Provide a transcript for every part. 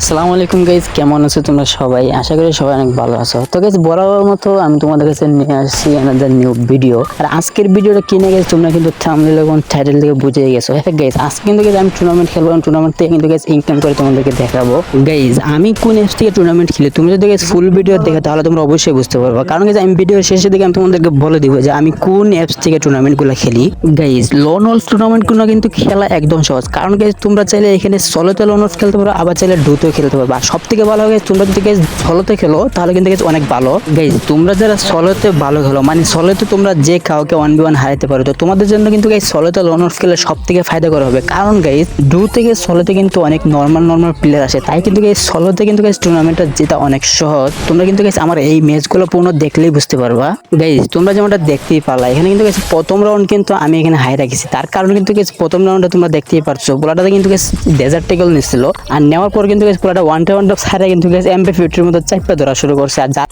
আসসালামু আলাইকুম গাইজ কেমন আছো তোমরা সবাই? আশা করি সবাই অনেক ভালো আছো। তো গাইজ বরাবর মতো আমি তোমাদের কাছে নিয়ে আসছি আমাদের নিউ ভিডিও আর আজকের ভিডিওটা কিনে গেছে তোমরা কিন্তু থামলে এবং টাইটেল থেকে বুঝে গেছো। হ্যাঁ গাইজ আজকে কিন্তু guys, আমি টুর্নামেন্ট খেলব টুর্নামেন্ট থেকে কিন্তু গাইজ ইনকাম করে তোমাদেরকে দেখাবো। গাইজ আমি কোন অ্যাপস থেকে টুর্নামেন্ট খেলি? তুমি যদি গাইজ ফুল ভিডিও দেখো, তাহলে তোমরা অবশ্যই বুঝতে পারবে। কারণ গাইজ আমি ভিডিওর শেষে দিকে আমি তোমাদেরকে বলে দিব যে আমি কোন অ্যাপস থেকে টুর্নামেন্টগুলো খেলি। গাইজ লোন ওয়ালস টুর্নামেন্টগুলো কিন্তু খেলা একদম সহজ। কারণ গাইজ তোমরা চাইলে এখানে সলোতে লোন ওয়ালস খেলতে পারো, আবার চাইলে ডুতেও খেলতে পারো আর সব থেকে ভালো হবে তোমরা যদি গাইজ সলোতে খেলো, তাহলে কিন্তু guys অনেক ভালো। গাইজ তোমরা যারা সলোতে ভালো খেলো মানে সলোতে তোমরা যে কাউকে ওয়ান বি ওয়ান হারাতে পারো, তো তোমাদের জন্য কিন্তু গাইজ সলোতে লোন ওয়ালস খেলে সব থেকে ফায়দা করা হবে। কারণ গাইজ ডু থেকে সলোতে কিন্তু অনেক নর্মাল নর্মাল প্লেয়ার আসে। তাই কিন্তু গাইজ সলোতে কিন্তু গাইজ টুর্নামেন্টটা জেতা অনেক সহজ। তোমরা কিন্তু গাইজ আমার এই ম্যাচগুলো পূর্ণ দেখলেই বুঝতে পারবা। গাইজ তোমরা যেমনটা দেখতেই পারলা, এখানে কিন্তু গাইজ প্রথম রাউন্ড কিন্তু আমি এখানে হাই রাখছি। তার কারণে কিন্তু গাইজ প্রথম রাউন্ডে তোমরা দেখতেই পারছ। পোলাটাতে কিন্তু গাইজ ডেজার্ট টেকল নিচ্ছিল। আর নেওয়ার পর কিন্তু গাইজ পোলাটা ওয়ান টু ওয়ান টপ সাইডে কিন্তু গাইজ এমপি ফিফটির মতো চাপটা ধরা শুরু করছে। আর যার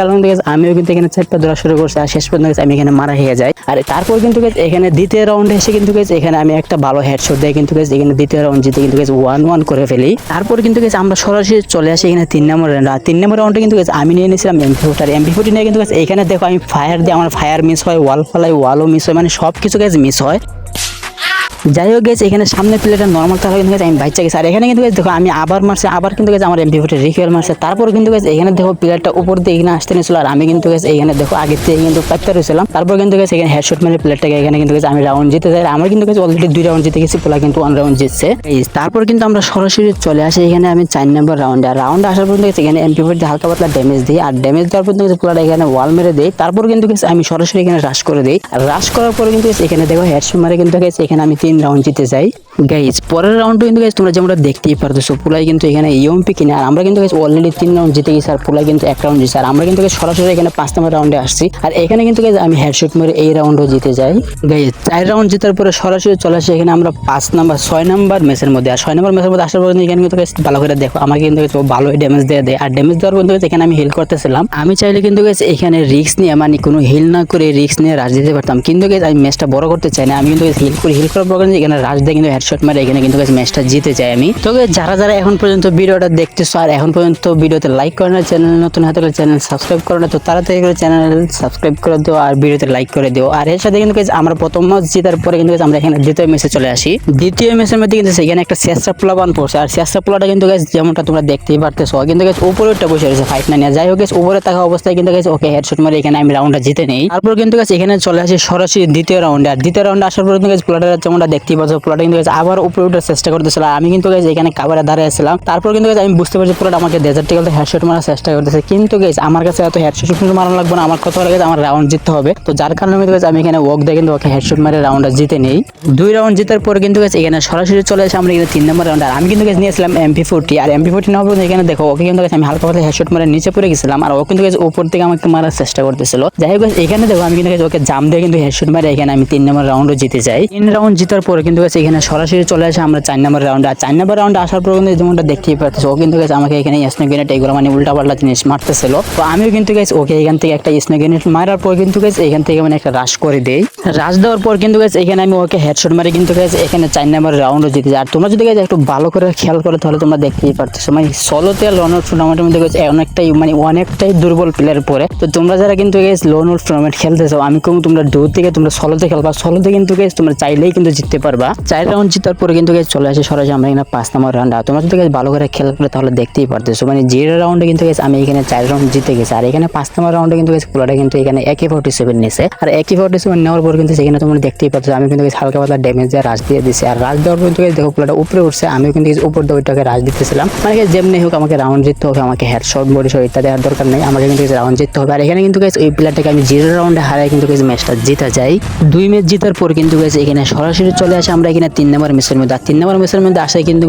কারণ guys, আমিও কিন্তু এখানে চারটা ধরা শুরু করছি আর শেষ পর্যন্ত আমি এখানে মারা হয়ে যাই। আর তারপর কিন্তু এখানে দ্বিতীয় রাউন্ডে এসে কিন্তু guys এখানে আমি একটা ভালো হেডশট দিয়ে কিন্তু guys এখানে দ্বিতীয় রাউন্ড জিতে কিন্তু guys ওয়ান ওয়ান করে ফেলি। তারপর কিন্তু guys আমরা সরাসরি চলে আসি এখানে তিন নম্বর রাউন্ড আর তিন নম্বর রাউন্ডে কিন্তু guys আমি নিয়ে নিয়েছিলাম এমপি ফোর্টি আর এমপি ফোর্টি নিয়ে কিন্তু guys এখানে দেখো আমি ফায়ার দিয়ে আমার ফায়ার মিস হয় ওয়াল ফালাই ওয়ালও মিস হয় মানে সব কিছু guys মিস হয়। যাই হোক গেছে এখানে সামনে প্লেটা নর্মাল তাহলে কিন্তু আমি বাইচা গেছি আর এখানে কিন্তু দেখো আমি আবার মারছি আবার কিন্তু গেছে আমার এমপি ফোর্টি রিকুয়াল মারছে তারপর কিন্তু গেছে এখানে দেখো প্লেয়ারটা উপর দিয়ে এখানে আসতে নিয়েছিল আর আমি কিন্তু গেছে এখানে দেখো আগের থেকে কিন্তু পাইতে রয়েছিলাম তারপর কিন্তু গেছে এখানে হেডশট মেরে প্লেয়ারটাকে এখানে কিন্তু গেছে আমি রাউন্ড জিতে যাই আমার কিন্তু গেছে অলরেডি দুই রাউন্ড জিতে গেছি পোলা কিন্তু ওয়ান রাউন্ড জিতছে তারপর কিন্তু আমরা সরাসরি চলে আসি এখানে আমি চার নম্বর রাউন্ডে আর রাউন্ড আসার পর্যন্ত গেছে এখানে এমপি ফোর্টি হালকা পাতলা ড্যামেজ দিই আর ড্যামেজ দেওয়ার পর্যন্ত গেছে পোলাটা এখানে ওয়াল মেরে দেই তারপর কিন্তু গেছে আমি সরাসরি এখানে রাশ করে দিই আর রাশ করার পরে কিন্তু এখানে দেখো হেডশট মারে কিন্তু গেছে এখানে আমি তিন রাউন্ড জিতে যাই গাইজ পরের রাউন্ড কিন্তু গাইজ তোমরা যেমনটা দেখতেই পারতেছো পুলাই কিন্তু এখানে ইউএমপি কিনে আর আমরা কিন্তু অলরেডি তিন রাউন্ড জিতে গেছি আর পুলাই কিন্তু এক রাউন্ড জিতে আর আমরা কিন্তু সরাসরি এখানে পাঁচ নম্বর রাউন্ডে আসছি আর এখানে কিন্তু গাইজ আমি হেডশট মেরে এই রাউন্ডও জিতে যাই গাইজ চার রাউন্ড জেতার পরে সরাসরি চলে আসি এখানে আমরা পাঁচ নাম্বার ছয় নাম্বার ম্যাচের মধ্যে আর ছয় নাম্বার ম্যাচের মধ্যে আসার পর এখানে কিন্তু ভালো করে দেখো আমাকে কিন্তু ভালো ড্যামেজ দিয়ে দেয় আর ড্যামেজ দেওয়ার পর এখানে আমি হিল করতেছিলাম আমি চাইলে কিন্তু guys এখানে রিক্স নিয়ে মানে কোনো হিল না করে রিক্স নিয়ে রাশ দিতে পারতাম কিন্তু guys আমি ম্যাচটা বড় করতে চাই না আমি কিন্তু হিল করে হিল করার পর কিন্তু এখানে রাশ দিয়ে কিন্তু হেডশট মারে, এখানে কিন্তু ম্যাচটা জিতে যাই আমি। তো যারা যারা এখন পর্যন্ত ভিডিওটা দেখতেছো আর এখন পর্যন্ত ভিডিওতে লাইক করে না চ্যানেল নতুন হাতে চ্যানেল সাবস্ক্রাইব করে না, তো তাড়াতাড়ি করে চ্যানেল সাবস্ক্রাইব করে দিও আর ভিডিওতে লাইক করে দিও। আর এর সাথে কিন্তু আমরা প্রথম ম্যাচ জেতার পরে কিন্তু আমরা এখানে দ্বিতীয় ম্যাচে চলে আসি। দ্বিতীয় ম্যাচের মধ্যে কিন্তু সেখানে একটা শেষটা পোলা বান পড়ছে। আর শেষটা পোলাটা কিন্তু guys, যেমনটা তোমরা দেখতেই পারতেছো, কিন্তু guys, উপরে একটা বসে রয়েছে ফাইট না যাই হোক উপরে থাকা অবস্থায় কিন্তু গেছে ওকে হেডশট মারে, এখানে আমি রাউন্ডটা জিতে নেই। তারপর কিন্তু guys, এখানে চলে আসি সরাসরি দ্বিতীয় রাউন্ডে আর দ্বিতীয় রাউন্ডে আসার পর কিন্তু guys পোলাটা যেমনটা দেখতেই পাচ্ছ পোলাটা কিন্তু আবার উপরে উঠার চেষ্টা করতেছিল। আমি কিন্তু এখানে কাবারে দাঁড়িয়েছিলাম তারপর কিন্তু আমি বুঝতে পারছি পোলাটা আমাকে ডেজার্ট টিকলতে হেডশট মারার চেষ্টা করতেছে। কিন্তু guys আমার কাছে এত হেডশট মারানো লাগবে না। আমার কথা লাগে আমার রাউন্ড জিততে হবে। তো যার কারণে কিন্তু আমি এখানে ওয়াক দিয়ে কিন্তু ওকে হেডশট মারে রাউন্ডটা জিতে নেই। দুই রাউন্ড জেতার পরে কিন্তু guys এখানে সরাসরি চলে এসে আমরা এখানে তিন নম্বর রাউন্ড আমি কিন্তু guys নিয়েছিলাম এমপি ফোরটি আর এমপি ফোরটি পর এখানে দেখো, ওকে কিন্তু আমি হালকা পাতলা হেডশট মারে নিচে পড়ে গেছিলাম। আর ও কিন্তু guys উপর থেকে আমাকে মারার চেষ্টা করতেছিল। যাই হোক এখানে দেখো আমি কিন্তু ওকে জাম দিয়ে কিন্তু হেডশট মারে এখানে আমি তিন নম্বর রাউন্ডও জিতে যাই। তিন রাউন্ড জেতার পরে কিন্তু guys এখানে সরাসরি চলে আসে আমরা চার নম্বর রাউন্ড আর চার নম্বর রাউন্ড আসার পর কিন্তু যেমনটা দেখতেই পাচ্ছ, ও কিন্তু guys আমাকে এখানে স্নো গ্রেনেড এগুলো মানে উল্টা পাল্টা জিনিস মারতেছিল। তো আমিও কিন্তু গাইস ওকে এখান থেকে একটা স্নো গ্রেনেড মারার পর কিন্তু গাইস এখান থেকে মানে একটা রাশ করে দেই। রাশ দেওয়ার পর কিন্তু গাইস এখানে আমি ওকে হেডশট মারি কিন্তু গাইস এখানে চার নম্বর রাউন্ডও জিতে যায়। আর তোমরা যদি গাইস একটু ভালো করে খেয়াল করো তাহলে তোমরা দেখতেই পারতেছো। মানে সলোতে লন টুর্নামেন্টের মধ্যে গাইস অনেকটাই মানে অনেকটাই দুর্বল প্লেয়ার পরে। তো তোমরা যারা কিন্তু গাইস লোন টুর্নামেন্ট খেলতেছো, আমি কোন তোমরা দূর থেকে তোমরা সলোতে খেলবা। সলোতে কিন্তু গাইস তোমরা চাইলেই কিন্তু জিততে পারবা চার রাউন্ড জিতার পরে কিন্তু চলে আসে সরাসরি আমরা এখানে পাঁচ নম্বর রাউন্ড তোমরা যদি ভালো করে খেয়াল করে তাহলে দেখতেই পারতেছো মানে জিরো রাউন্ডে কিন্তু গাইস আমি এখানে চার রাউন্ড জিতে গেছি আর এখানে পাঁচ নম্বর রাউন্ডে কিন্তু পোলাটা কিন্তু এখানে একই ফোর্টি সেভেন নিয়েছে আর একই ফোর্টি সেভেন নেওয়ার পর কিন্তু সেখানে তোমরা দেখতেই পাচ্ছ আমি কিন্তু হালকা পাতলা ড্যামেজ দিয়ে রাশ দিয়ে দিছি আর রাশ দেওয়ার পর কিন্তু দেখো পোলাটা উপরে উঠছে আমিও কিন্তু উপর দিয়ে ওইটাকে দিতেছিলাম মানে যেমনি হোক আমাকে রাউন্ড জিততে হবে আমাকে হেড শট বডি শট ইত্যাদি আর দরকার নেই আমাকে কিন্তু রাউন্ড জিততে হবে আর এখানে কিন্তু গাইস ওই প্লেয়ারটাকে আমি জিরো রাউন্ডে হারাই কিন্তু ম্যাচটা জিতা যায় দুই ম্যাচ জিতার পর কিন্তু গাইস এখানে সরাসরি চলে আসে, আমরা এখানে তিন নম্বর ম্যাচের মধ্যে। আর তিন নম্বর ম্যাচের মধ্যে আসে কিন্তু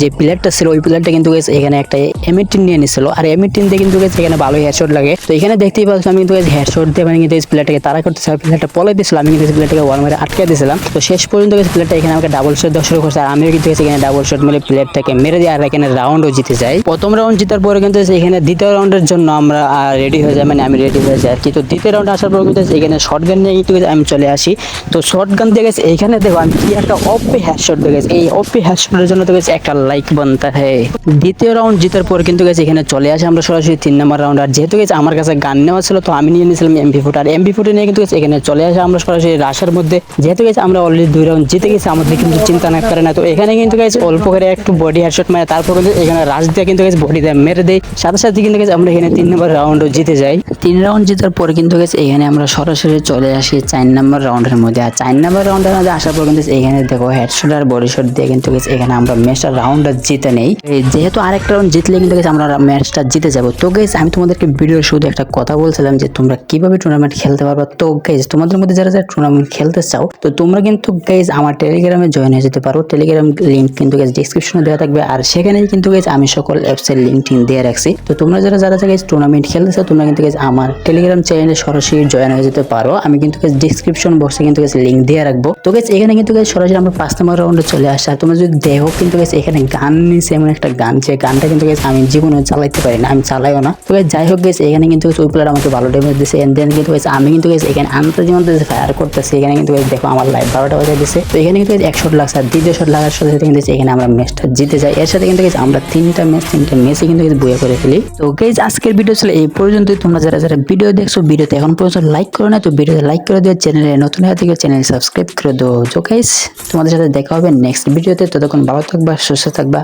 যে প্লেয়ারটা ছিল, ওই প্লেয়ারটা কিন্তু এখানে একটা এমিটিন নিয়ে নিছিল। আর এমিটিন দিয়ে কিন্তু এখানে ভালো হেডশট লাগে। তো এখানে দেখতেই পাচ্ছ, আমি কিন্তু হেডশট দিয়ে মানে কিন্তু প্লেয়ারটাকে তারা করতে প্লেয়ারটা পলে দিয়েছিল, আমি কিন্তু প্লেয়ারটাকে ওয়াল মেরে আটকে দিয়েছিলাম। তো শেষ পর্যন্ত প্লেয়ারটা এখানে আমাকে ডাবল শট দেওয়া শুরু করছে। আর আমিও কিন্তু এখানে ডাবল শট মেরে প্লেয়ারটাকে মেরে দিয়ে আর এখানে রাউন্ডও জিতে যাই। প্রথম রাউন্ড জেতার পরে কিন্তু এখানে দ্বিতীয় রাউন্ডের জন্য আমরা রেডি হয়ে যাই মানে আমি রেডি হয়ে যাই আর কি। তো দ্বিতীয় রাউন্ড আসার পর কিন্তু এখানে শর্ট গান নিয়ে কিন্তু আমি চলে আসি। তো শর্ট গান দিয়ে গেছে, এখানে দেখো আমি কি একটা অপি হ্যাশট দেখেছি এই অপি হ্যাশটের জন্য তো গেছে একটা লাইক বানতে হ্যাঁ দ্বিতীয় রাউন্ড জিতার পর কিন্তু গেছে, এখানে চলে আসে আমরা সরাসরি তিন নম্বর রাউন্ড আর যেহেতু গেছে, আমার কাছে গান নেওয়া ছিল, তো আমি নিয়ে নিয়েছিলাম এমপি ফুট আর এমপি ফুটে নিয়ে কিন্তু গেছে, এখানে চলে আসে আমরা সরাসরি রাশের মধ্যে। যেহেতু গেছে, আমরা অলরেডি দুই রাউন্ড জিতে গেছি, আমাদের কিন্তু চিন্তা না করে না। তো এখানে কিন্তু গেছে, অল্প করে একটু বডি হেডশট মারে, তারপর কিন্তু এখানে রাশ দিয়ে কিন্তু গেছে বডি দিয়ে মেরে দেয়। সাথে সাথে কিন্তু গেছে, আমরা এখানে তিন নম্বর রাউন্ডও জিতে যাই। তিন রাউন্ড জেতার পরে কিন্তু গেছে, এখানে আমরা সরাসরি চলে আসি চার নম্বর রাউন্ডের মধ্যে। আর চার নম্বর রাউন্ডের মধ্যে আসার পর এখানে দেখো হেডশট আর বডি শট দিয়ে কিন্তু গেছে এখানে আমরা ম্যাচটা রাউন্ডটা জিতে নেই। যেহেতু আরেকটা রাউন্ড জিতলে কিন্তু গেছে আমরা ম্যাচটা জিতে যাব। তো গেছে আমি তোমাদেরকে ভিডিওর শুধু একটা কথা বলছিলাম যে তোমরা কীভাবে টুর্নামেন্ট খেলতে পারবে? তো গাইজ তোমাদের মধ্যে যারা যারা টুর্নামেন্ট খেলতে চাও, তো তোমরা কিন্তু গাইজ আমার টেলিগ্রামে জয়েন হয়ে যেতে পারো। টেলিগ্রাম লিঙ্ক কিন্তু গাইজ ডিসক্রিপশনে দেওয়া থাকবে। আর সেখানেই কিন্তু গাইজ আমি সকল অ্যাপসের লিঙ্ক দিয়ে রাখছি। তো তোমরা যারা যারা গাইজ টুর্নামেন্ট খেলতে চাও, তোমরা কিন্তু গাইজ আমার টেলিগ্রাম চ্যানেলে সরাসরি জয়েন হয়ে যেতে পারো। আমি কিন্তু গাইজ ডিসক্রিপশন বক্সে কিন্তু গাইজ লিঙ্ক দিয়ে রাখব। তো গাইজ এখানে কিন্তু গাইজ সরাসরি আমরা পাঁচ নম্বর রাউন্ডে চলে আসি আর তোমরা যদি দেখো কিন্তু গাইজ এখানে গান নিয়েছে এমন একটা গান যে গানটা কিন্তু গাইজ আমি জীবনে চালাইতে পারি না আমি চালাইও না তো যাই হোক গেছে এখানে কিন্তু ওই প্লেয়ার আমাকে ভালো ড্যামেজ দিছে এন্ড দেন কিন্তু guys, আমি কিন্তু guys এখানে আন্তর্জাতিক মধ্যে ফায়ার করতেছি এখানে কিন্তু দেখো আমার লাইফ বারোটা বাজে দিছে তো এখানে কিন্তু এক শট লাগছে আর দ্বিতীয় শট লাগার সাথে সাথে কিন্তু এখানে আমরা ম্যাচটা জিতে যাই এর সাথে কিন্তু guys আমরা তিনটা ম্যাচ তিনটা ম্যাচে কিন্তু guys বইয়া করে ফেলি তো গাইজ আজকের ভিডিও ছিল এই পর্যন্তই তোমরা যারা যারা ভিডিও দেখছ ভিডিওতে এখন পর্যন্ত লাইক করো না তো ভিডিওতে লাইক করে দিও চ্যানেলে নতুন হয়ে থেকে চ্যানেল সাবস্ক্রাইব করে দিও তো গাইজ তোমাদের সাথে দেখা হবে নেক্সট ভিডিওতে ততক্ষণ ভালো থাকবা, সুস্থ থাকবা।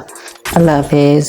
আল্লাহ হাফেজ।